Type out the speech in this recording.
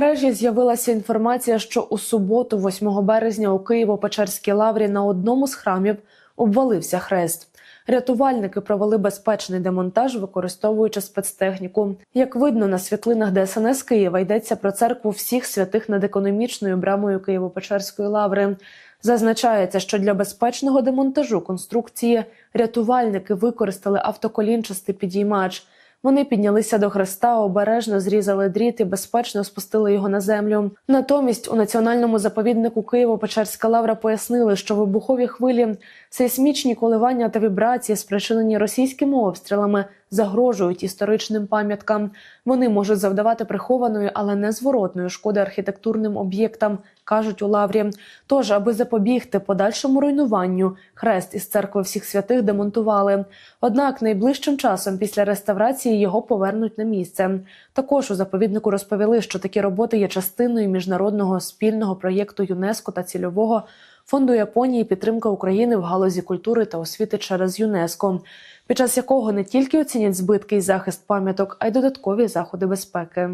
мережі з'явилася інформація, що у суботу, 8 березня, у Києво-Печерській лаврі на одному з храмів обвалився хрест. Рятувальники провели безпечний демонтаж, використовуючи спецтехніку. Як видно на світлинах ДСНС Києва, йдеться про церкву всіх святих над економічною брамою Києво-Печерської лаври. Зазначається, що для безпечного демонтажу конструкції рятувальники використали автоколінчастий підіймач. Вони піднялися до хреста, обережно зрізали дріт і безпечно спустили його на землю. Натомість у національному заповіднику Києво-Печерська лавра пояснили, що вибухові хвилі, сейсмічні коливання та вібрації, спричинені російськими обстрілами, загрожують історичним пам'яткам. Вони можуть завдавати прихованої, але незворотної шкоди архітектурним об'єктам, кажуть у лаврі. Тож, аби запобігти подальшому руйнуванню, хрест із церкви всіх святих демонтували. Однак найближчим часом після реставрації його повернуть на місце. Також у заповіднику розповіли, що такі роботи є частиною міжнародного спільного проєкту ЮНЕСКО та цільового фонду Японії підтримка України в галузі культури та освіти через ЮНЕСКО, під час якого не тільки оцінять збитки і захист пам'яток, а й додаткові заходи безпеки.